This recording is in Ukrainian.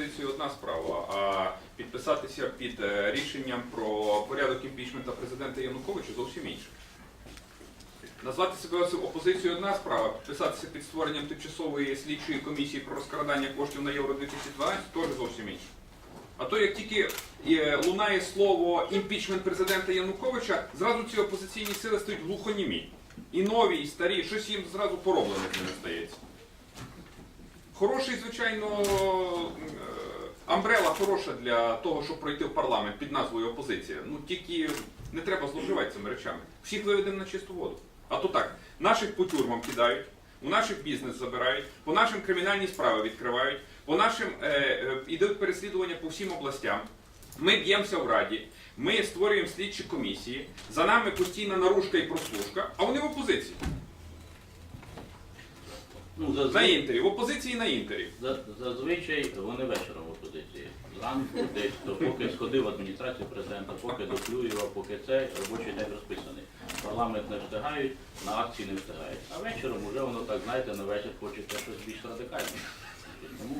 опозицію одна справа, а підписатися під е, рішенням про порядок імпічмента президента Януковича зовсім інше. Назвати себе опозицією одна справа, підписатися під створенням тимчасової слідчої комісії про розкрадання коштів на Євро 2012 теж зовсім інше. А то як тільки е, лунає слово імпічмент президента Януковича, зразу ці опозиційні сили стають глухонімі. І нові, і старі, щось їм зразу пороблене ними стається. Хороший, звичайно, амбрела хороша для того, щоб пройти в парламент під назвою опозиція. Ну тільки не треба зловживати цими речами. Всіх виведемо на чисту воду. А то так, наших по тюрмам кидають, у наших бізнес забирають, по нашим кримінальні справи відкривають, по нашим е, е, ідуть переслідування по всім областям. Ми б'ємося в раді, ми створюємо слідчі комісії, за нами постійна наружка і прослушка, а вони в опозиції. Ну, На зазвичай, інтері, в опозиції на інтері. зазвичай вони вечором в опозиції. Зранку десь, то поки сходив в адміністрацію президента, поки доплював, поки це робочий день розписаний. Парламент не встигають, на акції не встигають. А вечором уже воно так, знаєте, на вечір хочеться щось більш радикальне. Тому.